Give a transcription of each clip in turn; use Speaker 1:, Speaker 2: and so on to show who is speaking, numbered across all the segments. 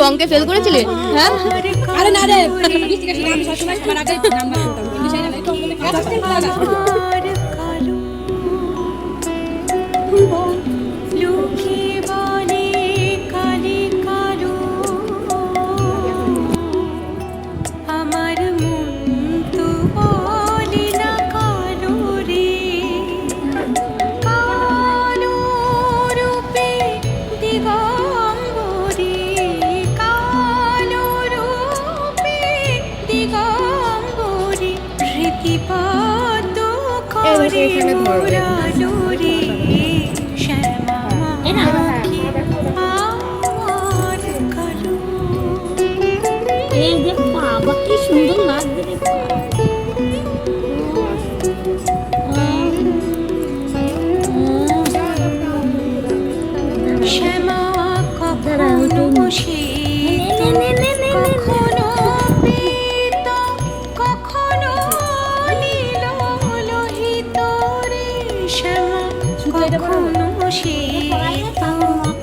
Speaker 1: আমাকে ফেল করেছিলি? হ্যাঁ?
Speaker 2: আরে না রে আমি সবসময় তোমার আগে নাম্বার
Speaker 3: শ্যামা মাখি আমার
Speaker 4: এই যে বাবা কি সুন্দর লাগছে
Speaker 3: শ্যামা কখনো শীত কখনো শীত কখনো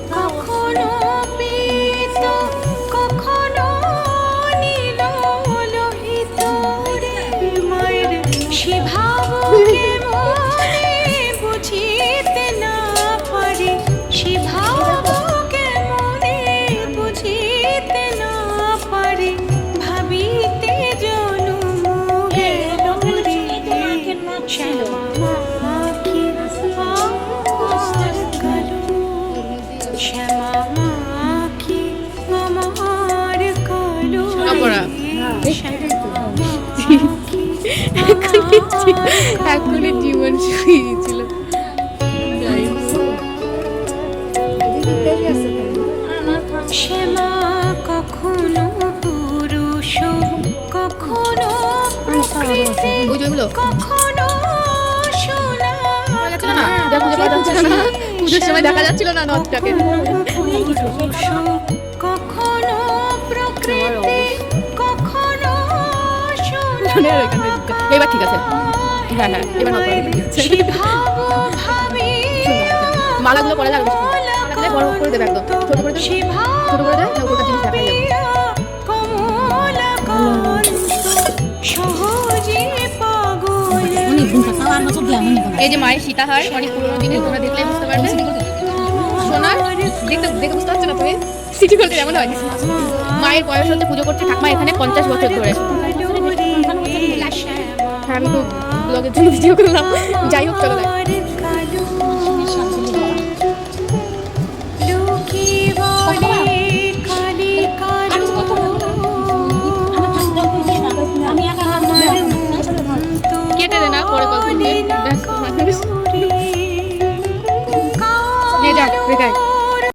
Speaker 1: এখনই জীবন শুয়ে গেছিল।
Speaker 3: শ্যামা কখনো পুরুষ কখনো কখনো সোনা
Speaker 1: যাচ্ছিল পুজোর সময় দেখা যাচ্ছিল না নদটাকে।
Speaker 3: কখনো প্রকৃতি কখনো
Speaker 1: মনে। এবার ঠিক আছে। হ্যাঁ হ্যাঁ এবার মালাগুলো পরে বড় করে দেবে একদম। ছোট করে ছোট করে ওটা জিনিস দেখা
Speaker 4: দিন নিতে
Speaker 1: এই যে মায়ের সীতাহার অনেক পুরোনো দিনের তোমরা দেখলে বুঝতে পারবে। বুঝতে পারছ না তুমি সিটি করতে যেমন হয়। মায়ের বয়স হতে পুজো করতে ঠাকমা এখানে পঞ্চাশ বছর ধরে। হ্যাঁ আমি তো ব্লগের জন্য ভিডিও করলাম। যাই হোক, চলো।